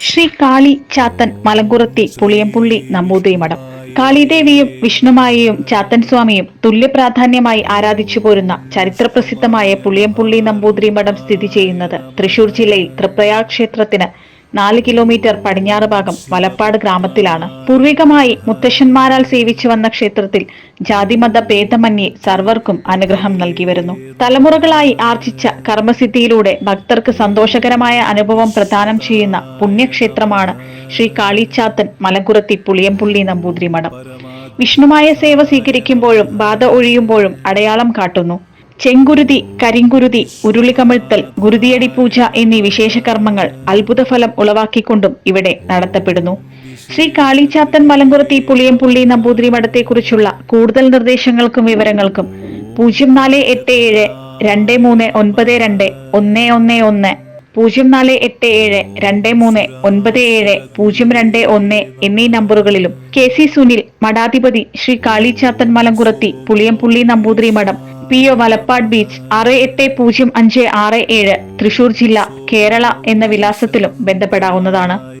ശ്രീ കാളി ചാത്തൻ മലങ്കുറത്തി പുളിയമ്പുള്ളി നമ്പൂതിരി മഠം. കാളിദേവിയും വിഷ്ണുമായയും ചാത്തൻ സ്വാമിയും തുല്യപ്രാധാന്യമായി ആരാധിച്ചു പോരുന്ന ചരിത്രപ്രസിദ്ധമായ പുളിയംപുള്ളി നമ്പൂതിരി മഠം സ്ഥിതി ചെയ്യുന്നത് തൃശൂർ ജില്ലയിൽ തൃപ്രയാർ ക്ഷേത്രത്തിന് നാല് കിലോമീറ്റർ പടിഞ്ഞാറ് ഭാഗം വലപ്പാട് ഗ്രാമത്തിലാണ്. പൂർവികമായി മുത്തശ്ശന്മാരാൽ സേവിച്ചു വന്ന ക്ഷേത്രത്തിൽ ജാതിമത ഭേദമന്യേ സർവർക്കും അനുഗ്രഹം നൽകി വരുന്നു. തലമുറകളായി ആർജിച്ച കർമ്മസിദ്ധിയിലൂടെ ഭക്തർക്ക് സന്തോഷകരമായ അനുഭവം പ്രദാനം ചെയ്യുന്ന പുണ്യക്ഷേത്രമാണ് ശ്രീ കാളിച്ചാത്തൻ മലങ്കുറത്തി പുളിയംപുള്ളി നമ്പൂതിരി മഠം വിഷ്ണുമായ സേവ സ്വീകരിക്കുമ്പോഴും ബാധ ഒഴിയുമ്പോഴും അടയാളം കാട്ടുന്നു. ചെങ്കുരുതി കരിങ്കുരുതി ഉരുളികമിഴ്ത്തൽ ഗുരുതിയടി പൂജ എന്നീ വിശേഷ കർമ്മങ്ങൾ അത്ഭുതഫലം ഉളവാക്കിക്കൊണ്ടും ഇവിടെ നടത്തപ്പെടുന്നു. ശ്രീ കാളിചാത്തൻ മലങ്കുറത്തി പുളിയംപുള്ളി നമ്പൂതിരി മഠത്തെക്കുറിച്ചുള്ള കൂടുതൽ നിർദ്ദേശങ്ങൾക്കും വിവരങ്ങൾക്കും പൂജ്യം നാല് എട്ട് ഏഴ് രണ്ട് മൂന്ന് ഒൻപത് രണ്ട് ഒന്ന് ഒന്ന് ഒന്ന് പൂജ്യം നാല് എട്ട് ഏഴ് രണ്ട് മൂന്ന് ഒൻപത് ഏഴ് പൂജ്യം രണ്ട് ഒന്ന് എന്നീ നമ്പറുകളിലും കെ സി സുനിൽ മഠാധിപതി ശ്രീ കാളിചാത്തൻ മലങ്കുറത്തി പുളിയംപുള്ളി നമ്പൂതിരി മഠം പി ഒ വലപ്പാട് ബീച്ച് ആറ് എട്ട് പൂജ്യം അഞ്ച് ആറ് ഏഴ് തൃശൂർ ജില്ല കേരള എന്ന വിലാസത്തിലും ബന്ധപ്പെടാവുന്നതാണ്.